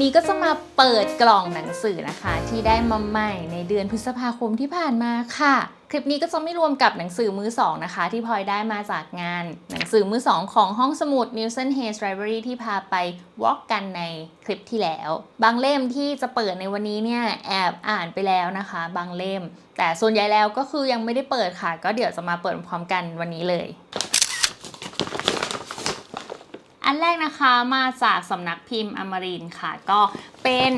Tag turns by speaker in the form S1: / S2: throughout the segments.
S1: วันนี้ก็จะมาเปิดกล่องหนังสือนะคะ ที่ได้มาใหม่ในเดือนพฤษภาคมที่ผ่านมาค่ะ คลิปนี้ก็จะไม่รวมกับหนังสือมือสองนะคะ ที่พลอยได้มาจากงาน หนังสือมือสองของห้องสมุด Nielsen Hayes Library ที่พาไปวอล์กกันในคลิปที่แล้ว บางเล่มที่จะเปิดในวันนี้เนี่ยแอบอ่านไปแล้วนะคะ บางเล่ม แต่ส่วนใหญ่แล้วก็คือยังไม่ได้เปิดค่ะ ก็เดี๋ยวจะมาเปิดพร้อมกันวันนี้เลย อันแรกนะคะมาจากสำนักพิมพ์อมรินค่ะ ก็เป็น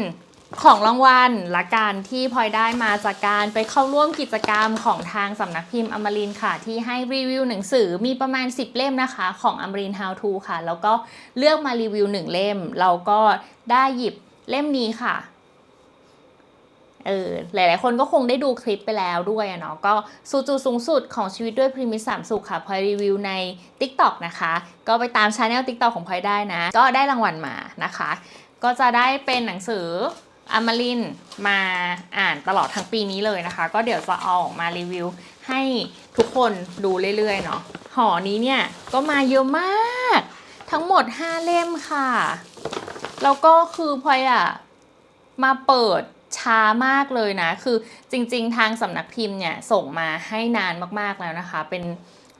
S1: ของรางวัลละกันที่พลอยได้มาจากการไปเข้าร่วมกิจกรรมของทางสำนักพิมพ์อมรินค่ะ ที่ให้รีวิวหนังสือมีประมาณ 10 เล่มนะคะของอมริน How to ค่ะ แล้วก็เลือกมารีวิว 1 เล่ม เราก็ได้หยิบเล่มนี้ค่ะ เออหลาย ๆ คนก็คงได้ดูคลิปไปแล้วด้วยเนาะก็สูจุดสูงสุดของชีวิตด้วยพรีมิสสามสุขค่ะพลอยรีวิวใน TikTok นะคะ ก็ไปตามช anel TikTok ของพลอยได้นะ ก็ได้รางวัลมานะคะ ก็จะได้เป็นหนังสืออมรินมาอ่านตลอดทั้งปีนี้เลยนะคะ ก็เดี๋ยวจะเอาออกมารีวิวให้ทุกคนดูเรื่อย ๆ เนาะห่อนี้เนี่ยก็มาเยอะมาก ทั้งหมด 5 เล่มค่ะ แล้วก็คือพลอยอะมาเปิด ช้ามากเลยนะ คือจริง ๆ ทางสำนักพิมพ์เนี่ยส่งมาให้นานมากๆแล้วนะคะ เป็น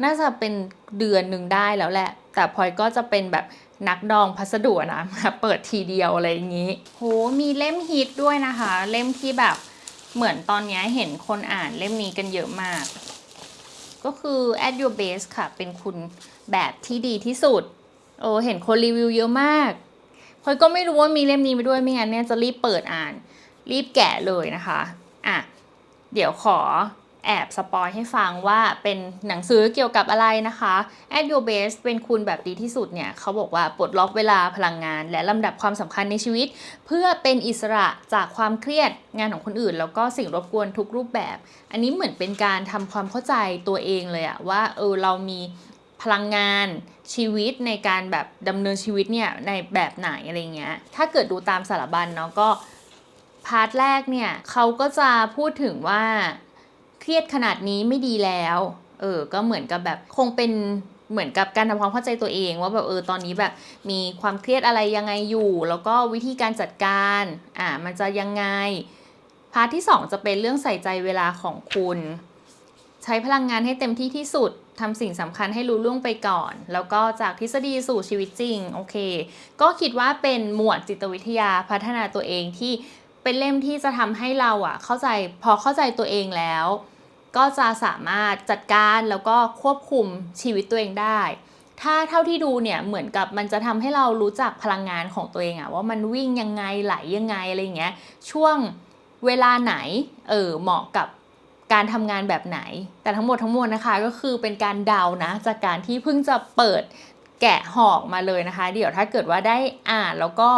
S1: น่าจะเป็นเดือนหนึ่งได้แล้วแหละ แต่พลอยก็จะเป็นแบบนักดองพัสดุนะมาเปิดทีเดียวอะไรอย่างนี้ โห มีเล่มฮิตด้วยนะคะ เล่มที่แบบเหมือนตอนนี้เห็นคนอ่านเล่มนี้กันเยอะมาก ก็คือ at your best ค่ะ เป็นคุณแบบที่ดีที่สุด โอ้เห็นคนรีวิวเยอะมากพลอยก็ไม่รู้ว่ามีเล่มนี้ไปด้วยไม่งั้นเนี่ยจะรีบเปิดอ่าน รีบแกะเลยนะคะอะเดี๋ยวขอแอบสปอยให้ฟังว่าเป็นหนังสือเกี่ยวกับอะไรนะคะ At Your Best เป็นคุณแบบดีที่สุดเนี่ย เขาบอกว่าปลดล็อกเวลาพลังงาน และลำดับความสำคัญในชีวิต เพื่อเป็นอิสระจากความเครียดงานของคนอื่น แล้วก็สิ่งรบกวนทุกรูปแบบ อันนี้เหมือนเป็นการทำความเข้าใจตัวเองเลยอะว่าเออเรามีพลังงานชีวิตในการแบบดำเนินชีวิตเนี่ยในแบบไหนอะไรเงี้ย ถ้าเกิดดูตามสารบัญเนาะก็ พาร์ทแรกเนี่ยเขาก็จะพูดถึงว่าเครียดขนาดนี้ไม่ดีแล้ว เออ ก็เหมือนกับแบบคงเป็นเหมือนกับการทำความเข้าใจตัวเองว่าแบบเออตอนนี้แบบมีความเครียดอะไรยังไงอยู่ แล้วก็วิธีการจัดการอ่ามันจะยังไง พาร์ทที่สองจะเป็นเรื่องใส่ใจเวลาของคุณ ใช้พลังงานให้เต็มที่ที่สุดทำสิ่งสำคัญให้รู้ล่วงไปก่อน แล้วก็จากทฤษฎีสู่ชีวิตจริง โอเค ก็คิดว่าเป็นหมวดจิตวิทยาพัฒนาตัวเองที่ เป็นเล่มที่จะทำให้เราอะเข้าใจพอเข้าใจตัวเองแล้ว ก็จะสามารถจัดการแล้วก็ควบคุมชีวิตตัวเองได้ ถ้าเท่าที่ดูเนี่ยเหมือนกับมันจะทำให้เรารู้จักพลังงานของตัวเองอะว่ามันวิ่งยังไงไหลยังไงอะไรเงี้ยช่วงเวลาไหนเออเหมาะกับการทำงานแบบไหน แต่ทั้งหมดทั้งมวลนะคะก็คือเป็นการเดานะจากการที่เพิ่งจะเปิด แกะห่อออกมาเลยนะคะ เดี๋ยวถ้าเกิดว่าได้อ่านแล้วก็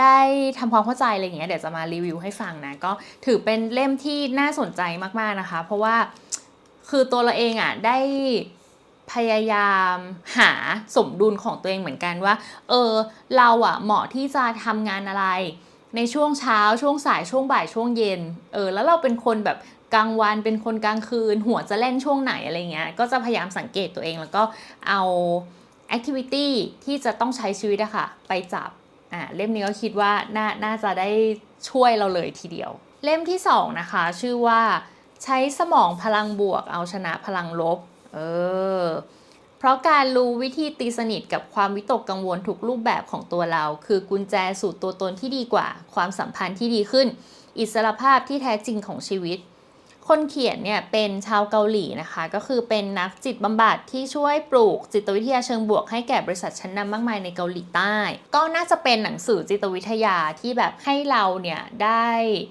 S1: ได้ทำความเข้าใจอะไรอย่างเงี้ยเดี๋ยวจะมารีวิวให้ฟังนะก็ถือเป็นเล่มที่น่าสนใจมากๆนะคะ เพราะว่าคือตัวเราเองอะได้พยายามหาสมดุลของตัวเองเหมือนกันว่า เออเราอะเหมาะที่จะทำงานอะไร ในช่วงเช้าช่วงสายช่วงบ่ายช่วงเย็น เออแล้วเราเป็นคนแบบกลางวันเป็นคนกลางคืน หัวจะเล่นช่วงไหนอะไรเงี้ยก็จะพยายามสังเกตตัวเองแล้วก็เอา activity ที่จะต้องใช้ชีวิตอะค่ะไปจับอ่าเล่มนี้ก็คิดว่าน่าน่าจะได้ช่วยเราเลยทีเดียว เล่มที่ 2 นะคะ ชื่อว่าใช้สมองพลังบวกเอาชนะพลังลบเออเพราะการรู้วิธีตีสนิทกับความวิตกกังวลทุกรูปแบบของตัวเรา คือกุญแจสู่ตัวตนที่ดีกว่า ความสัมพันธ์ที่ดีขึ้น อิสรภาพที่แท้จริงของชีวิต คนเขียนเนี่ยเป็นชาวเกาหลีนะคะ ก็คือเป็นนักจิตบำบัดที่ช่วยปลูกจิตวิทยาเชิงบวกให้แก่บริษัทชั้นนำมากมายในเกาหลีใต้ ก็น่าจะเป็นหนังสือจิตวิทยาที่แบบให้เราเนี่ยได้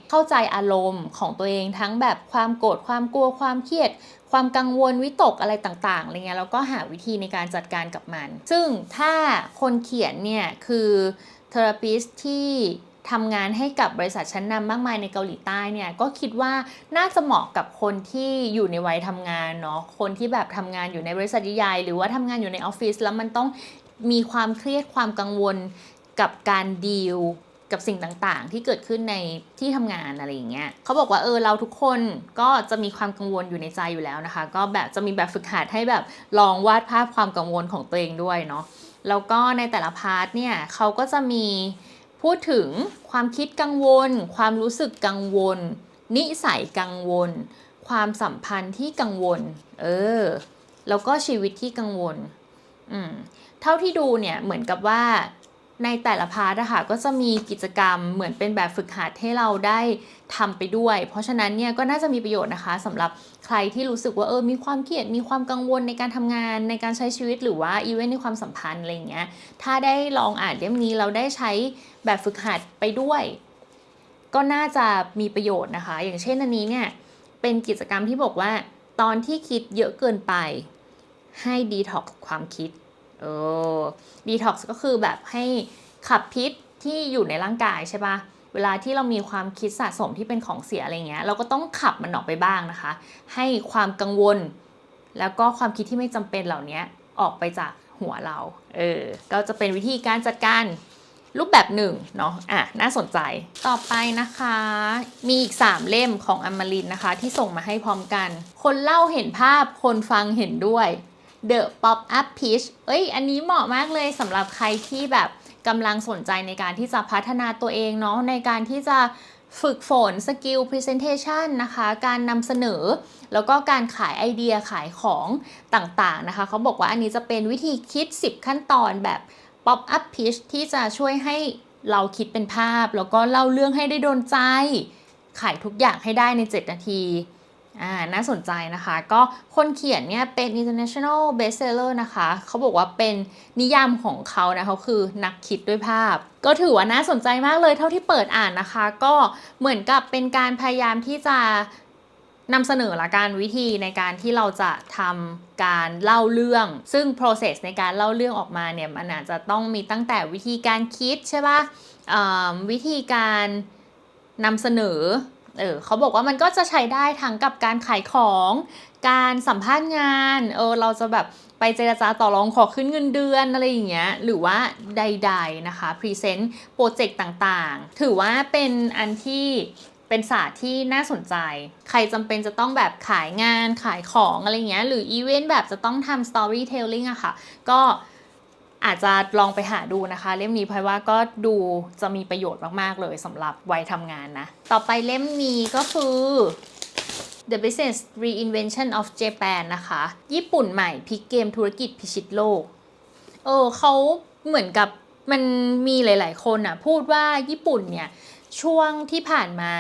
S1: เข้าใจอารมณ์ของตัวเองทั้งแบบความโกรธความกลัวความเครียดความกังวลวิตกอะไรต่างๆอะไรเงี้ยแล้วก็หาวิธีในการจัดการกับมัน ซึ่งถ้าคนเขียนเนี่ยคือเทอราปิสที่ ทำงานให้กับบริษัทชั้นนำมากมายในเกาหลีใต้เนี่ยก็คิดว่าน่าจะเหมาะกับคนที่อยู่ในวัยทำงานเนาะคนที่แบบทำงานอยู่ในบริษัทใหญ่หรือว่าทำงานอยู่ในออฟฟิศแล้วมันต้องมีความเครียดความกังวลกับการดีลกับสิ่งต่างๆ ที่เกิดขึ้นในที่ทำงานอะไรอย่างเงี้ยเขาบอกว่าเออเราทุกคนก็จะมีความกังวลอยู่ในใจอยู่แล้วนะคะ ก็แบบจะมีแบบฝึกหัดให้แบบลองวาดภาพความกังวลของตัวเองด้วยเนาะแล้วก็ในแต่ละพาร์ทเนี่ยเขาก็จะมี พูดถึงความคิดกังวล ความรู้สึกกังวล นิสัยกังวล ความสัมพันธ์ที่กังวล เออ แล้วก็ชีวิตที่กังวล อืม เท่าที่ดูเนี่ยเหมือนกับว่า ในแต่ละพาร์ทอะค่ะก็จะมีกิจกรรมเหมือนเป็นแบบฝึกหัดให้เราได้ทำไปด้วย เพราะฉะนั้นเนี่ยก็น่าจะมีประโยชน์นะคะสำหรับใครที่รู้สึกว่าเออมีความเครียดมีความกังวลในการทำงานในการใช้ชีวิตหรือว่าอีเวนต์ในความสัมพันธ์อะไรเงี้ยถ้าได้ลองอ่านเล่มนี้เราได้ใช้แบบฝึกหัดไปด้วย ก็น่าจะมีประโยชน์นะคะ อย่างเช่นอันนี้เนี่ยเป็นกิจกรรมที่บอกว่า ตอนที่คิดเยอะเกินไป ให้ดีท็อกความคิด เออดีท็อกซ์ก็คือแบบให้ขับพิษที่อยู่ในร่างกายใช่ปะเวลาที่เรามีความคิดสะสมที่เป็นของเสียอะไรเงี้ย เราก็ต้องขับมันออกไปบ้างนะคะ ให้ความกังวล แล้วก็ความคิดที่ไม่จำเป็นเหล่านี้ออกไปจากหัวเรา เออ ก็จะเป็นวิธีการจัดการรูปแบบหนึ่งเนาะ อะ น่าสนใจ ต่อไปนะคะ มีอีก 3 เล่มของอมรินนะคะ ที่ส่งมาให้พร้อมกัน คนเล่าเห็นภาพ คนฟังเห็นด้วย The Pop Up Pitch เอ้ย อันนี้เหมาะมากเลยสำหรับใครที่แบบกำลังสนใจในการที่จะพัฒนาตัวเองเนาะในการที่จะฝึกฝนสกิล Presentation นะคะ การนำเสนอ แล้วก็การขายไอเดียขายของต่างๆนะคะ เขาบอกว่าอันนี้จะเป็นวิธีคิด 10 ขั้นตอนแบบ Pop Up Pitch ที่จะช่วยให้เราคิดเป็นภาพ แล้วก็เล่าเรื่องให้ได้โดนใจ ขายทุกอย่างให้ได้ใน 7 นาที อ่าน่าสนใจนะคะ ก็คนเขียนเนี่ยเป็น international bestseller นะคะ เขาบอกว่าเป็นนิยามของเขานะเขาคือนักคิดด้วยภาพ ก็ถือว่าน่าสนใจมากเลยเท่าที่เปิดอ่านนะคะ ก็เหมือนกับเป็นการพยายามที่จะนำเสนอละการวิธีในการที่เราจะทำการเล่าเรื่อง ซึ่ง process ในการเล่าเรื่องออกมาเนี่ยมันอาจจะต้องมีตั้งแต่วิธีการคิดใช่ปะ่ะวิธีการนำเสนอ เออเขาบอกว่ามันก็จะใช้ได้ทั้งกับการขายของ การสัมภาษณ์งานเออเราจะแบบไปเจรจาต่อรองขอขึ้นเงินเดือนอะไรอย่างเงี้ยหรือว่าใด ๆนะคะพรีเซนต์โปรเจกต์ต่างๆ ถือว่าเป็นอันที่เป็นศาสตร์ที่น่าสนใจ ใครจำเป็นจะต้องแบบขายงานขายของอะไรเงี้ยหรืออีเวนต์แบบจะต้องทำ storytelling อะค่ะก็ อาจจะลองไปหาดูนะคะ เล่มนี้พลอยว่าก็ดูจะมีประโยชน์มากๆเลยสำหรับวัยทำงานนะ ต่อไปเล่มนี้ก็คือ The Business Reinvention of Japan นะคะ ญี่ปุ่นใหม่พลิกเกมธุรกิจพิชิตโลก เออเขาเหมือนกับมันมีหลาย ๆ คนอะ พูดว่าญี่ปุ่นเนี่ย ช่วงที่ผ่านมา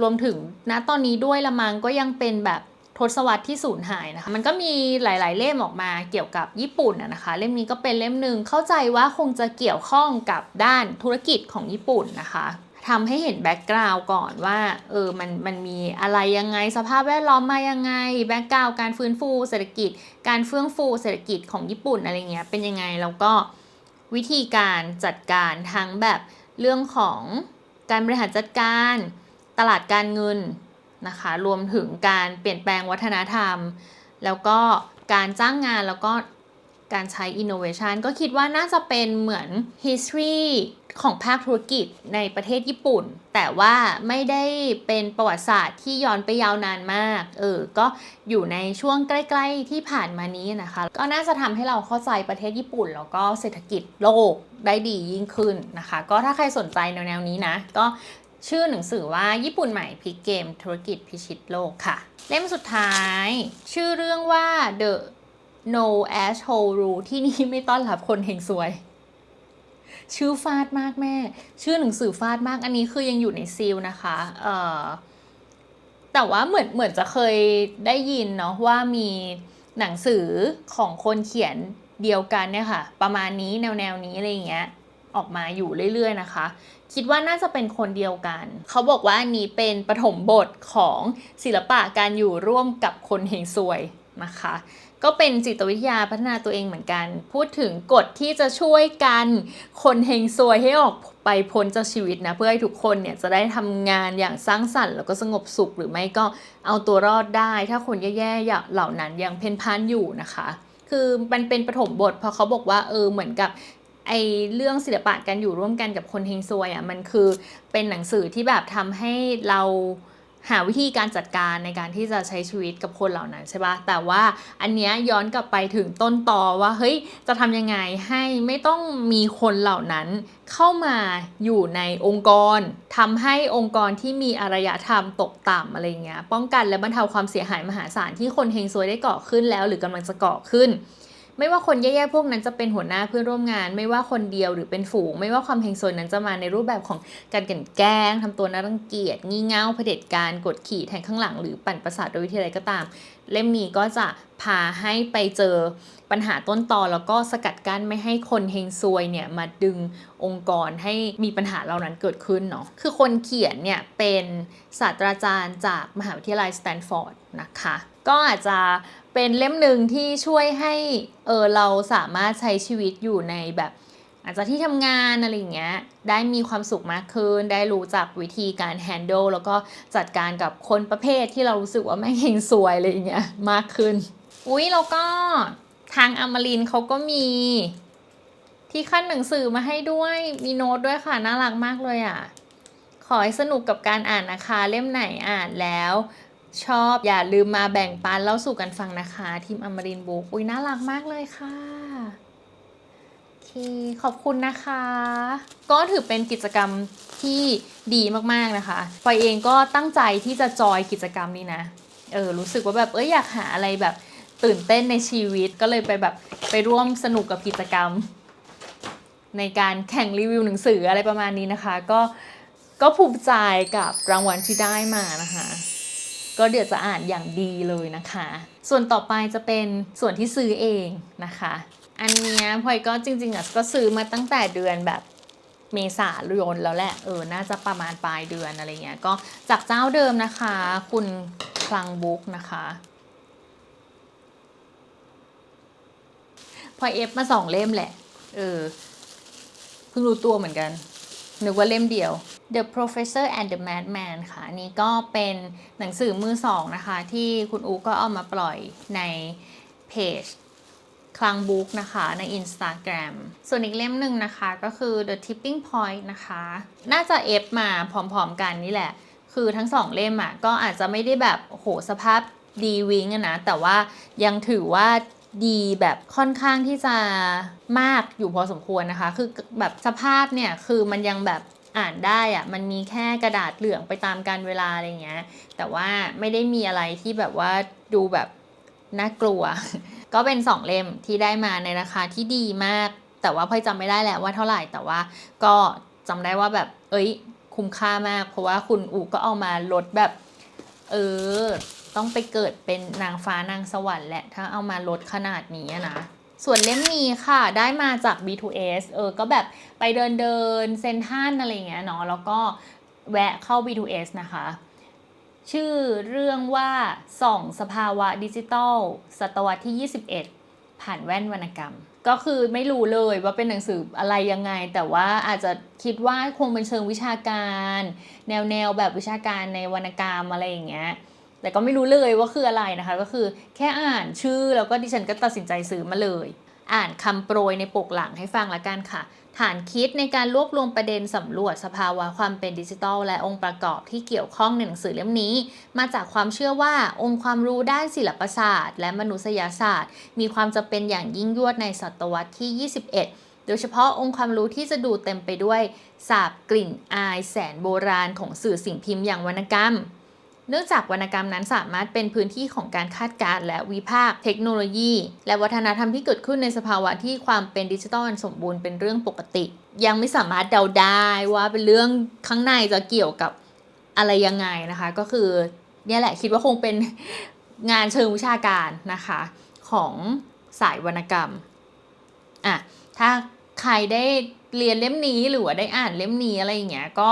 S1: รวมถึงณตอนนี้ด้วยละมังก็ยังเป็นแบบ ทศวรรษที่สูญหายนะคะ มันก็มีหลาย ๆ เล่มออกมาเกี่ยวกับญี่ปุ่นอะนะคะ เล่มนี้ก็เป็นเล่มหนึ่งเข้าใจว่าคงจะเกี่ยวข้องกับด้านธุรกิจของญี่ปุ่นนะคะทำให้เห็นแบ็กกราวก่อนว่าเออมันมันมีอะไรยังไงสภาพแวดล้อมมายังไงแบ็กกราวการฟื้นฟูเศรษฐกิจ การเฟื่องฟูเศรษฐกิจของญี่ปุ่นอะไรเงี้ยเป็นยังไงแล้วก็วิธีการจัดการทั้งแบบเรื่องของการบริหารจัดการตลาดการเงิน นะคะ รวมถึงการเปลี่ยนแปลงวัฒนธรรม แล้วก็การจ้างงานแล้วก็การใช้ innovation ก็คิดว่าน่าจะเป็นเหมือน history ของภาคธุรกิจในประเทศญี่ปุ่น แต่ว่าไม่ได้เป็นประวัติศาสตร์ที่ย้อนไปยาวนานมาก เออ ก็อยู่ในช่วงใกล้ๆที่ผ่านมานี้นะคะ ก็น่าจะทำให้เราเข้าใจประเทศญี่ปุ่น แล้วก็เศรษฐกิจโลกได้ดียิ่งขึ้นนะคะ ก็ถ้าใครสนใจแนวๆนี้นะ ก็ ชื่อหนังสือว่าญี่ปุ่นใหม่พลิกเกมธุรกิจพิชิตโลกค่ะ เล่มสุดท้าย ชื่อเรื่องว่า The No Asshole Rule ที่นี่ไม่ต้อนรับคนเฮงซวย ชื่อฟาดมากแม่ ชื่อหนังสือฟาดมากอันนี้คือยังอยู่ในซีลนะคะเอ่อแต่ว่าเหมือนเหมือนจะเคยได้ยินเนาะว่ามีหนังสือของคนเขียนเดียวกันเนี่ยค่ะ ประมาณนี้แนวแนวนี้อะไรอย่างเงี้ย ออกมาอยู่เรื่อยๆนะคะ คิดว่าน่าจะเป็นคนเดียวกัน เขาบอกว่าอันนี้เป็นปฐมบทของศิลปะการอยู่ร่วมกับคนเฮงซวยนะคะ ก็เป็นจิตวิทยาพัฒนาตัวเองเหมือนกัน พูดถึงกฎที่จะช่วยกันคนเฮงซวยให้ออกไปพ้นจากชีวิตนะเพื่อให้ทุกคนเนี่ยจะได้ทำงานอย่างสร้างสรรค์แล้วก็สงบสุขหรือไม่ก็เอาตัวรอดได้ ถ้าคนแย่ๆอย่างเหล่านั้นยังเพ่นพ่านอยู่นะคะ คือมันเป็นปฐมบทเพราะเขาบอกว่าเออเหมือนกับ ไอเรื่องศิลปะการอยู่ร่วมกันกับคนเฮงซวยอะมันคือเป็นหนังสือที่แบบทำให้เราหาวิธีการจัดการในการที่จะใช้ชีวิตกับคนเหล่านั้นใช่ปะแต่ว่าอันเนี้ยย้อนกลับไปถึงต้นตอว่าเฮ้ยจะทำยังไงให้ไม่ต้องมีคนเหล่านั้นเข้ามาอยู่ในองค์กรทำให้องค์กรที่มีอารยธรรมตกต่ำอะไรเงี้ยป้องกันและบรรเทาความเสียหายมหาศาลที่คนเฮงซวยได้ก่อขึ้นแล้ว หรือกำลังจะก่อขึ้น ไม่ว่าคนแย่ๆพวกนั้นจะเป็นหัวหน้าเพื่อนร่วมงาน ไม่ว่าคนเดียวหรือเป็นฝูง ไม่ว่าความเฮงโซวยนั้นจะมาในรูปแบบของการกลันแกล้งทำตัวน่ารังเกียจงี่เง่าเผด็จการกดขี่แทงข้างหลังหรือปั่นประสาทโดยวิธีใดก็ตาม เล่มนี้ก็จะพาให้ไปเจอปัญหาต้นตอแล้วก็สกัดกั้นไม่ให้คนเฮงซวยเนี่ยมาดึงองค์กรให้มีปัญหาเหล่านั้นเกิดขึ้นเนาะคือคนเขียนเนี่ยเป็นศาสตราจารย์จากมหาวิทยาลัยสแตนฟอร์ดนะคะ ก็อาจจะเป็นเล่มหนึ่งที่ช่วยให้เออเราสามารถใช้ชีวิตอยู่ในแบบ อาจจะที่ทำงานอะไรอย่างเงี้ยได้มีความสุขมากขึ้น ได้รู้จักวิธีการแฮนด์ลแล้วก็จัดการกับคนประเภทที่เรารู้สึกว่าแม่งเฮงซวยอะไรอย่างเงี้ยมากขึ้น อุ๊ยแล้วก็ทางอมรินเขาก็มีที่ขั้นหนังสือมาให้ด้วยมีโน้ตด้วยค่ะน่ารักมากเลยอะขอให้สนุกกับการอ่านนะคะ เล่มไหนอ่านแล้ว ชอบอย่าลืมมาแบ่งปันเล่าสู่กันฟังนะคะ ทีมอมรินบุ๊กอุ้ยน่ารักมากเลยค่ะโอเคขอบคุณนะคะ ก็ถือเป็นกิจกรรมที่ดีมากๆนะคะปอยเองก็ตั้งใจที่จะจอยกิจกรรมนี้นะเออรู้สึกว่าแบบเอ้ยอยากหาอะไรแบบตื่นเต้นในชีวิตก็เลยไปแบบไปร่วมสนุกกับกิจกรรม ในการแข่งรีวิวหนังสืออะไรประมาณนี้นะคะ ก็ก็ภูมิใจกับรางวัลที่ได้มานะคะ ก็เดี๋ยวจะอ่านอย่างดีเลยนะคะ ส่วนต่อไปจะเป็นส่วนที่ซื้อเองนะคะ อันนี้พลอยก็จริงๆอะก็ซื้อมาตั้งแต่เดือนแบบเมษายนแล้วแหละเออน่าจะประมาณปลายเดือนอะไรเงี้ยก็จากเจ้าเดิมนะคะ คุณคลังบุ๊กนะคะพลอยเอฟมาสองเล่มแหละ เออ เพิ่งรู้ตัวเหมือนกัน นึกว่าเล่มเดียว The Professor and the Madman ค่ะอันนี้ก็เป็นหนังสือมือสองนะคะ ที่คุณอูก็เอามาปล่อยในเพจคลังบุ๊กนะคะใน Instagram ส่วนอีกเล่มหนึ่งนะคะก็คือ The Tipping Point นะคะ น่าจะเอฟมาพร้อมๆกันนี่แหละ คือทั้งสองเล่มอะก็อาจจะไม่ได้แบบโหสภาพดีวิงอะนะ แต่ว่ายังถือว่า ดีแบบค่อนข้างที่จะมากอยู่พอสมควรนะคะ คือแบบสภาพเนี่ยคือมันยังแบบอ่านได้อะมันมีแค่กระดาษเหลืองไปตามการเวลาอะไรเงี้ย แต่ว่าไม่ได้มีอะไรที่แบบว่าดูแบบน่ากลัว ก็เป็นสองเล่มที่ได้มาในราคาที่ดีมาก แต่ว่าพลอยจำไม่ได้แล้วว่าเท่าไหร่ แต่ว่าก็จำได้ว่าแบบ เอ้ย คุ้มค่ามาก เพราะว่าคุณอูก็เอามาลดแบบ เออ ต้องไปเกิดเป็นนางฟ้านางสวรรค์แหละ ถ้าเอามาลดขนาดนี้นะ ส่วนเล่มนี้ค่ะได้มาจาก B2S เออ ก็แบบไปเดินเดินเซนทันอะไรเงี้ยเนาะ แล้วก็แวะเข้า B2S นะคะ ชื่อเรื่องว่าส่องสภาวะดิจิทัลศตวรรษที่ 21 ผ่านแว่นวรรณกรรมก็คือไม่รู้เลยว่าเป็นหนังสืออะไรยังไง แต่ว่าอาจจะคิดว่าคงเป็นเชิงวิชาการ แนวแนวแบบวิชาการในวรรณกรรมอะไรอย่างเงี้ย แต่ก็ไม่รู้เลยว่าคืออะไรนะคะ ก็คือแค่อ่านชื่อแล้วก็ดิฉันก็ตัดสินใจซื้อมาเลย อ่านคำโปรยในปกหลังให้ฟังละกันค่ะ ฐานคิดในการรวบรวมประเด็นสำรวจสภาวะความเป็นดิจิทัล และองค์ประกอบที่เกี่ยวข้องในหนังสือเล่มนี้ มาจากความเชื่อว่าองค์ความรู้ด้านศิลปศาสตร์ และมนุษยศาสตร์ มีความจำเป็นอย่างยิ่งยวดในศตวรรษที่ 21โดยเฉพาะองค์ความรู้ที่จะดูเต็มไปด้วยสาบกลิ่นอายแสนโบราณของสื่อสิ่งพิมพ์อย่างวรรณกรรม เนื่องจากวรรณกรรมนั้นสามารถเป็นพื้นที่ของการคาดการณ์และวิพากษ์เทคโนโลยี และวัฒนธรรมที่เกิดขึ้นในสภาวะที่ความเป็นดิจิทัลสมบูรณ์เป็นเรื่องปกติ ยังไม่สามารถเดาได้ว่าเป็นเรื่องข้างในจะเกี่ยวกับอะไรยังไงนะคะ ก็คือเนี่ยแหละคิดว่าคงเป็นงานเชิงวิชาการนะคะของสายวรรณกรรมอะถ้าใครได้เรียนเล่มนี้หรือว่าได้อ่านเล่มนี้อะไรอย่างเงี้ยก็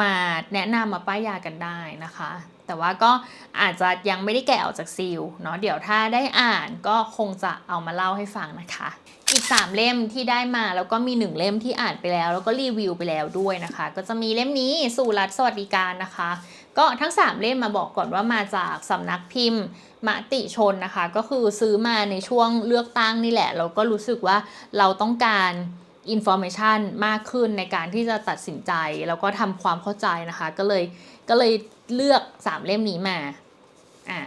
S1: มาแนะนำมาป้ายยากันได้นะคะ แต่ว่าก็อาจจะยังไม่ได้แกะออกจากซีลเนาะเดี๋ยวถ้าได้อ่านก็คงจะเอามาเล่าให้ฟังนะคะ อีก 3 เล่มที่ได้มาแล้วก็มี 1 เล่มที่อ่านไปแล้ว แล้วก็รีวิวไปแล้วด้วยนะคะ ก็จะมีเล่มนี้สู่รัฐสวัสดิการนะคะ ก็ทั้ง 3 เล่มมาบอกก่อนว่ามาจากสำนักพิมพ์มติชนนะคะ ก็คือซื้อมาในช่วงเลือกตั้งนี่แหละ เราก็รู้สึกว่าเราต้องการ อินโฟ a t ชันมากขึ้นในการที่จะตัดสินใจ แล้วก็ทำความเข้าใจนะคะ ก็เลยก็เลยเลือก 3 เล่มนี้มาอะ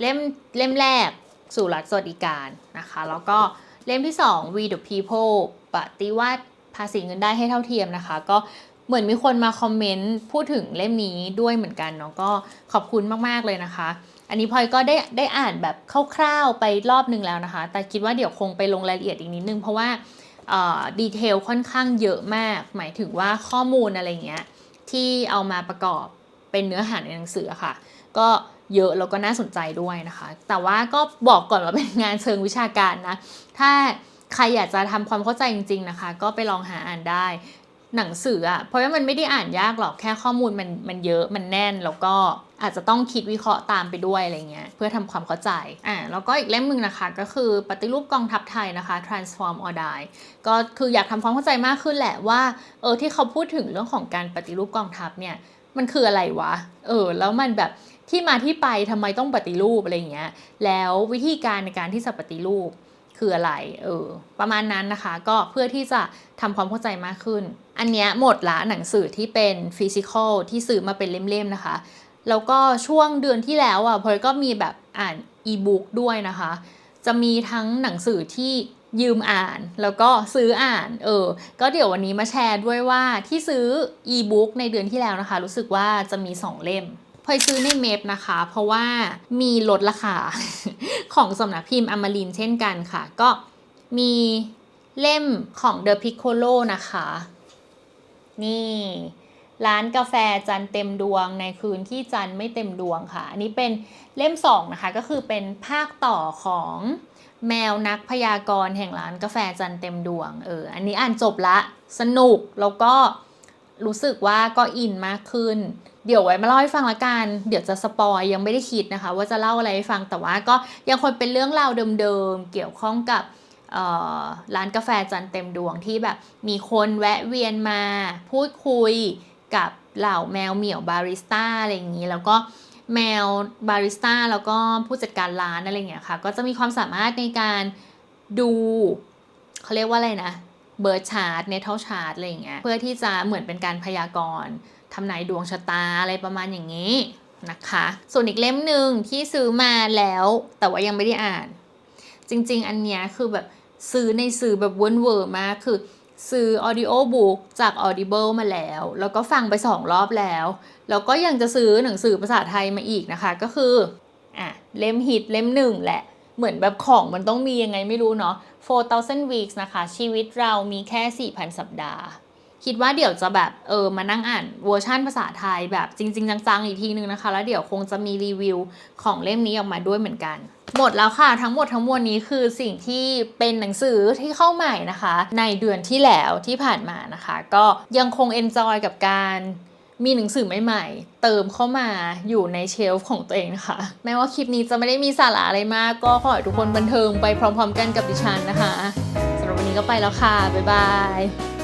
S1: เล่มเล่มแรกสู่รัฐสวัสดิการนะคะ แล้วก็เล่มที่ 2 We the People ปฏิวัติภาษีเงินได้ให้เท่าเทียมนะคะ ก็เหมือนมีคนมาคอมเมนต์พูดถึงเล่มนี้ด้วยเหมือนกันเนาะก็ขอบคุณมาก ๆ เลยนะคะ อันนี้พลอยก็ได้ได้อ่านแบบคร่าวๆไปรอบนึงแล้วนะคะ แต่คิดว่าเดี๋ยวคงไปลงรายละเอียดอีกนิดนึงเพราะว่า ดีเทลค่อนข้างเยอะมาก หมายถึงว่าข้อมูลอะไรเงี้ยที่เอามาประกอบเป็นเนื้อหาในหนังสือค่ะ ก็เยอะแล้วก็น่าสนใจด้วยนะคะ แต่ว่าก็บอกก่อนว่าเป็นงานเชิงวิชาการนะ ถ้าใครอยากจะทำความเข้าใจจริง ๆนะคะ ก็ไปลองหาอ่านได้ หนังสืออะเพราะว่ามันไม่ได้อ่านยากหรอกแค่ข้อมูลมันมันเยอะมันแน่นแล้วก็อาจจะต้องคิดวิเคราะห์ตามไปด้วยอะไรเงี้ยเพื่อทำความเข้าใจอ่าแล้วก็อีกเล่มหนึ่งนะคะ ก็คือปฏิรูปกองทัพไทยนะคะ transform or die ก็คืออยากทำความเข้าใจมากขึ้นแหละว่าเออที่เขาพูดถึงเรื่องของการปฏิรูปกองทัพเนี่ยมันคืออะไรวะ เออ แล้วมันแบบที่มาที่ไปทำไมต้องปฏิรูปอะไรเงี้ย แล้ววิธีการในการที่จะปฏิรูป คืออะไรเออประมาณนั้นนะคะ ก็เพื่อที่จะทำความเข้าใจมากขึ้น อันเนี้ยหมดละหนังสือที่เป็นฟิสิกอลที่ซื้อมาเป็นเล่มๆนะคะ แล้วก็ช่วงเดือนที่แล้วอะพลก็มีแบบอ่านอีบุ๊กด้วยนะคะ จะมีทั้งหนังสือที่ยืมอ่านแล้วก็ซื้ออ่านเออ ก็เดี๋ยววันนี้มาแชร์ด้วยว่าที่ซื้ออีบุ๊กในเดือนที่แล้วนะคะ รู้สึกว่าจะมี 2 เล่ม พลอยซื้อในเมพนะคะ เพราะว่ามีลดราคาของสำนักพิมพ์อมรินเช่นกันค่ะ ก็มีเล่มของ The Piccolo นะคะ นี่ ร้านกาแฟจันเต็มดวงในคืนที่จันไม่เต็มดวงค่ะ อันนี้เป็นเล่มสองนะคะ ก็คือเป็นภาคต่อของแมวนักพยากรณ์แห่งร้านกาแฟจันเต็มดวง เออ อันนี้อ่านจบละ สนุกแล้วก็ รู้สึกว่าก็อินมากขึ้น เดี๋ยวไว้มาเล่าให้ฟังละกัน เดี๋ยวจะสปอยยังไม่ได้คิดนะคะ ว่าจะเล่าอะไรให้ฟังแต่ว่าก็ยังคงเป็นเรื่องราวเดิมๆเกี่ยวข้องกับร้านกาแฟจันเต็มดวงที่แบบมีคนแวะเวียนมาพูดคุยกับเหล่าแมวเหมียวบาริสต้าอะไรอย่างนี้ แล้วก็แมวบาริสต้าแล้วก็ผู้จัดการร้านอะไรอย่างเงี้ยค่ะ ก็จะมีความสามารถในการดูเขาเรียกว่าอะไรนะ เบิร์ดชาร์ตเนเธอร์ชาร์ตอะไรอย่างเงี้ยเพื่อที่จะเหมือนเป็นการพยากรณ์ทำนายดวงชะตาอะไรประมาณอย่างนี้นะคะ ส่วนอีกเล่มหนึ่งที่ซื้อมาแล้ว แต่ว่ายังไม่ได้อ่าน จริง ๆ อันเนี้ยคือแบบซื้อในสื่อแบบเวิร์นเวอร์มากคือซื้อ audio book จาก Audible มาแล้ว แล้วก็ฟังไปสองรอบแล้ว แล้วก็ยังจะซื้อหนังสือภาษาไทยมาอีกนะคะ ก็คืออะเล่มฮิตเล่มหนึ่งแหละ เหมือนแบบของมันต้องมียังไงไม่รู้เนาะ4,000 weeks นะคะ ชีวิตเรามีแค่ 4,000 สัปดาห์ คิดว่าเดี๋ยวจะแบบเออมานั่งอ่านเวอร์ชั่นภาษาไทยแบบจริง ๆ จังๆ อีกทีนึงนะคะ แล้วเดี๋ยวคงจะมีรีวิวของเล่มนี้ออกมาด้วยเหมือนกัน หมดแล้วค่ะ ทั้งหมดทั้งมวลนี้คือสิ่งที่เป็นหนังสือที่เข้าใหม่นะคะ ในเดือนที่แล้วที่ผ่านมานะคะ ก็ยังคงเอนจอยกับการ มีหนังสือใหม่ๆ เติมเข้ามาอยู่ในเชลฟ์ของตัวเองนะคะแม้ว่าคลิปนี้จะไม่ได้มีสาระอะไรมาก ก็ขอให้ทุกคนบันเทิงไปพร้อมๆ กันกับดิฉันนะคะสำหรับวันนี้ก็ไปแล้วค่ะ บ๊ายบาย